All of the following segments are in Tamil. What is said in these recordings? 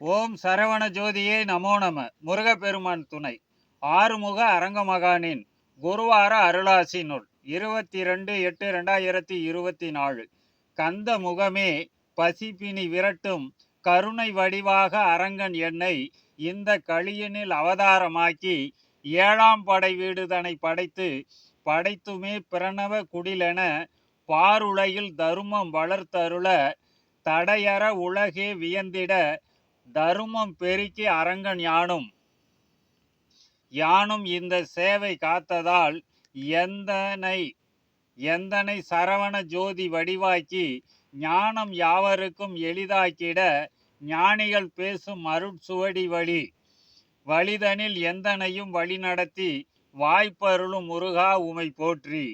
ஓம் சரவண ஜோதியே நமோ நம. முருகப்பெருமான் துணை. ஆறுமுக அரங்கமகானின் குருவார அருளாசி நூல் இருபத்தி ரெண்டு எட்டு ரெண்டாயிரத்தி இருபத்தி நாலு கந்த முகமே பசிப்பினி விரட்டும் கருணை வடிவாக அரங்கன் என்னை இந்த களியனில் அவதாரமாக்கி ஏழாம் படை வீடுதனை படைத்து படைத்துமே பிரணவ குடிலென பாருலையில் தருமம் வளர்த்தருள தடையற உலகே வியந்திட தருமம் பெருக்கி அரங்கன் யானும். யானும் இந்த சேவை காத்ததால் எந்தனை எந்தனை சரவண ஜோதி வடிவாக்கி ஞானம் யாவருக்கும் எளிதாக்கிட ஞானிகள் பேசும் அருட்சுவடி வழி. வழிதனில் எந்தனையும் வழிநடத்தி வாய்ப்பருளும் முருகா உமை போற்றி.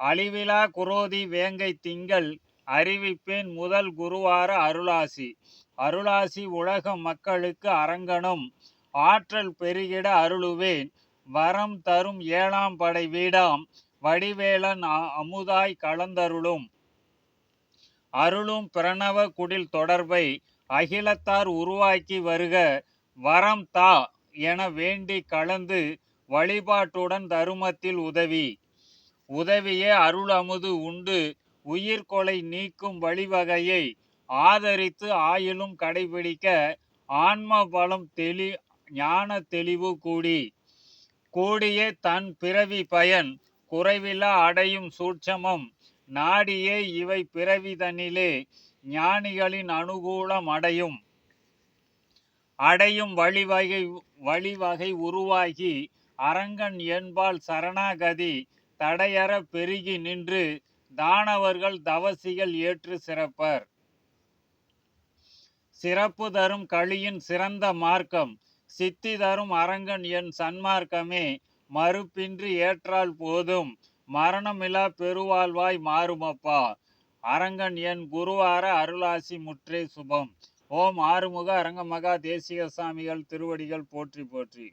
அழிவிலா குரோதி வேங்கை திங்கள் அறிவிப்பேன் முதல் குருவார அருளாசி. அருளாசி உலக மக்களுக்கு அரங்கனும் ஆற்றல் பெருகிட அருளுவேன். வரம் தரும் ஏழாம் படை வீடாம் வடிவேலன் அ- அமுதாய் கலந்தருளும். அருளும் பிரணவ குடில் தொடர்பை அகிலத்தார் உருவாக்கி வருக. வரம் தா என வேண்டி கலந்து வழிபாட்டுடன் தருமத்தில் உதவி. உதவியே அருள் அமுது உண்டு. உயிர்கொலை நீக்கும் வழிவகையை ஆதரித்து ஆயிலும் கடைபிடிக்க ஆன்ம பலம் தெளி ஞான தெளிவு கூடி கூடிய தன் பிறவி பயன் குறைவிலா அடையும் சூட்சமம். நாடியே இவை பிறவிதனிலே ஞானிகளின் அனுகூலம் அடையும். அடையும் வழிவகை வழிவகை உருவாகி அரங்கன் என்பால் சரணாகதி தடையற பெருகி நின்று தானவர்கள் தவசிகள் ஏற்று சிறப்பர். சிறப்பு தரும் களியின் சிறந்த மார்க்கம் சித்தி தரும் அரங்கன் என் சன்மார்க்கமே மறுப்பின்றி ஏற்றால் போதும் மரணமிலா பெருவாழ்வாய் மாறுமப்பா. அரங்கன் என் குருவார அருளாசி முற்றே சுபம். ஓம் ஆறுமுக அரங்கமகா தேசிக சாமிகள் திருவடிகள் போற்றி போற்றி.